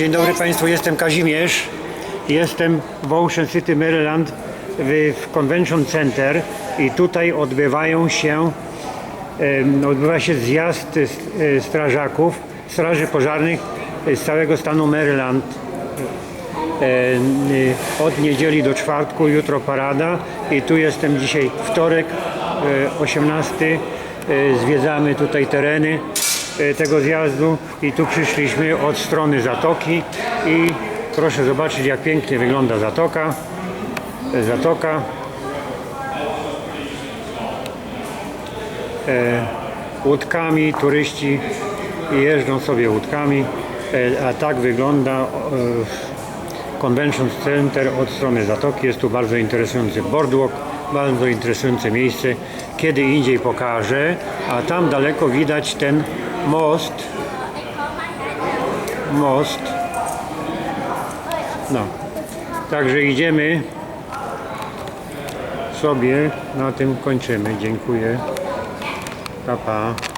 Dzień dobry Państwu, jestem Kazimierz. Jestem w Ocean City, Maryland w, Convention Center i tutaj odbywają się odbywa się zjazd e, strażaków, straży pożarnych z całego stanu Maryland. E, e, Od niedzieli do czwartku, jutro parada i tu jestem dzisiaj wtorek, e, 18. E, Zwiedzamy tutaj tereny tego zjazdu i tu przyszliśmy od strony zatoki i proszę zobaczyć jak pięknie wygląda zatoka. E, Zatoka. E, Łódkami turyści jeżdżą sobie łódkami, e, a tak wygląda e, Convention Center od strony zatoki. Jest tu bardzo interesujący boardwalk, bardzo interesujące miejsce. Kiedy indziej pokażę, a tam daleko widać ten most. Most. No. Także idziemy sobie, na tym kończymy. Dziękuję. Pa, pa.